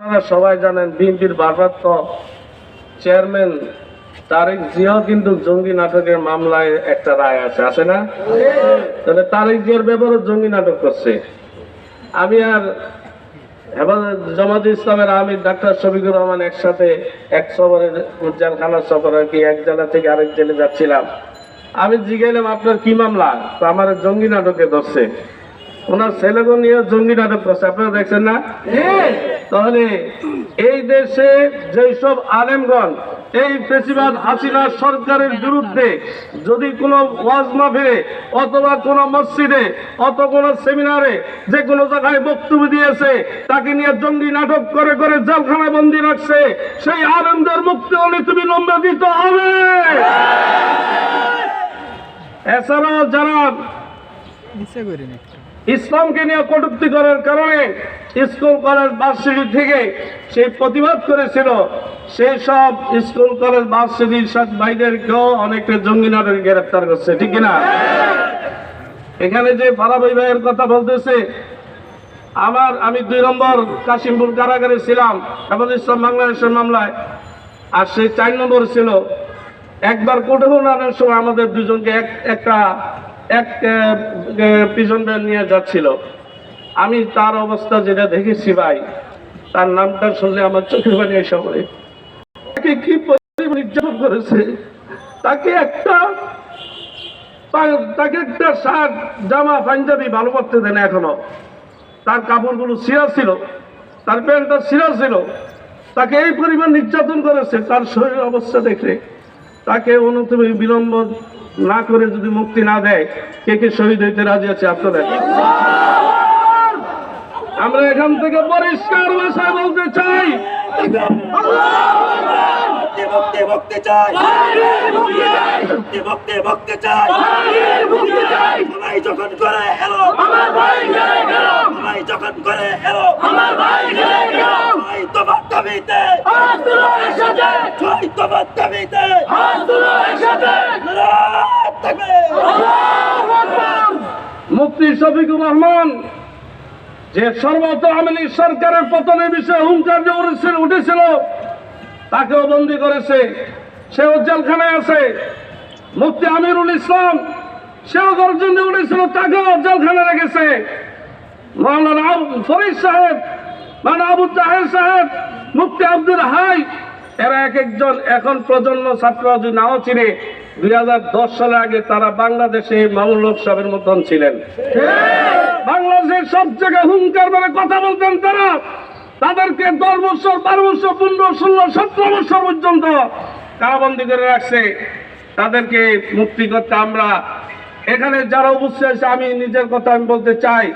আপনারা সবাই জানেন বিএনপির ভারপ্রাপ্ত চেয়ারম্যান তারেক জিয়াও কিন্তু জঙ্গি নাটকের মামলায় একটা রায় আছে আছে না? তাহলে তারেক জিয়ার ব্যাপারে জঙ্গি নাটক করছে। আমি আর হেফাজত জামাত ইসলামের আমি ডাক্তার শফিকুর রহমান একসাথে এক সফরে জেলখানার সফর আর কি, এক জেলা থেকে আরেক জেলে যাচ্ছিলাম। আমি জিজ্ঞাইলাম আপনার কি মামলা? তো আমার জঙ্গি নাটকে ধরছে। ওনার ছেলেকে নিয়ে জঙ্গি নাটক করছে আপনারা দেখছেন না? তাহলে এই দেশে যেসব আলেমগণ এই ফেসিবাদ হাসিনা সরকারের বিরুদ্ধে যদি কোনো ওয়াজ মাহফিলে অথবা কোনো মসজিদে অত কোনো সেমিনারে যে কোনো জায়গায় বক্তব্য দিয়েছে তাকে নিয়ে জঙ্গি নাটক করে করে জেলখানায় বন্দি রাখছে সেই আলেমদের মুক্তি হলে তুমি লম্বা দিতে হবে এছাড়াও যারা ইসলামকে নিয়ে কটূক্তি করার কারণে স্কুল, কলেজ, ভার্সিটি থেকে সে প্রতিবাদ করেছিল। সেই সব স্কুল, কলেজ, ভার্সিটির সব ভাইদেরকেও অনেকটা জঙ্গি নাটকে গ্রেপ্তার করছে, ঠিক কিনা? এখানে যে ফারাবাই ভাইয়ের কথা বলতেছে, আমার, আমি দুই নম্বর কাশিমপুর কারাগারে ছিলাম, এবং ইসলাম বাংলাদেশের মামলায়, আর সেই চার নম্বর ছিল। একবার কোর্টে সময় আমাদের দুজনকে এক, একটা এক পিজন ভ্যান নিয়ে যাচ্ছিল। আমি তার অবস্থা যেটা দেখেছি ভাই, তার নামটা শুনলে আমার চোখের পানি এসে পড়ে। তাকে কি নির্যাতন করেছে? তাকে একটা তাকে একটা শার্ট, জামা, পাঞ্জাবি ভালো করতে দেন এখনও। তার কাপড়গুলো ছিঁড়া ছিল, তার প্যান্টটা ছিঁড়া ছিল। তাকে এই পরিমাণ নির্যাতন করেছে, তার শরীর অবস্থা দেখে তাকে অনুতম বিলম্ব না করে যদি মুক্তি না দেয়, কে কে শহীদ হইতে রাজি আছে আপনারা? আমরা এখান থেকে পরিষ্কার ভাষায় বলতে চাই। চাই। ভক্তি ভক্তি ভক্তি চাই। সবাই যখন করে সবাই যখন করে এলো তোমার দাবিতে তোমার দাবিতে মুফতি শফিকুর রহমান, যে সর্বত আমিনী সরকারের পতনের বিষয়ে হুঙ্কার যে উঠেছিল তাকেও বন্দি করেছে। সেও জেলখানায় আছে। মুফতি আমিরুল ইসলাম, সেও গর্জন উঠেছিল, তাকেও জেলখানায় রেখেছে। মৌলানা ফরিদ সাহেব মানে আবু তাহের সাহেব, মুফতি আব্দুল হাই এরা এক একজন এখন প্রজন্ম ছাত্ররা যদি নাও চিনে, দুই সালে আগে তারা বাংলাদেশে মামুল লোক মতন ছিলেন। বাংলাদেশের সব জায়গায় হুঙ্কার মানে কথা বলতেন তারা। তাদেরকে দশ বছর, বারো বছর, পনেরো, ষোলো, সতেরো বছর পর্যন্ত কারাবন্দি করে রাখছে। তাদেরকে মুক্তি করতে আমরা এখানে যারা উপস্থিত আছে, আমি নিজের কথা আমি বলতে চাই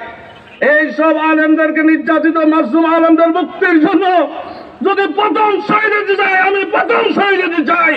এই সব আলেমদেরকে নির্যাতিত মাসুম আলেমদের মুক্তির জন্য যদি প্রথম শহীদ হতে চাই আমি প্রথম শহীদ হতে চাই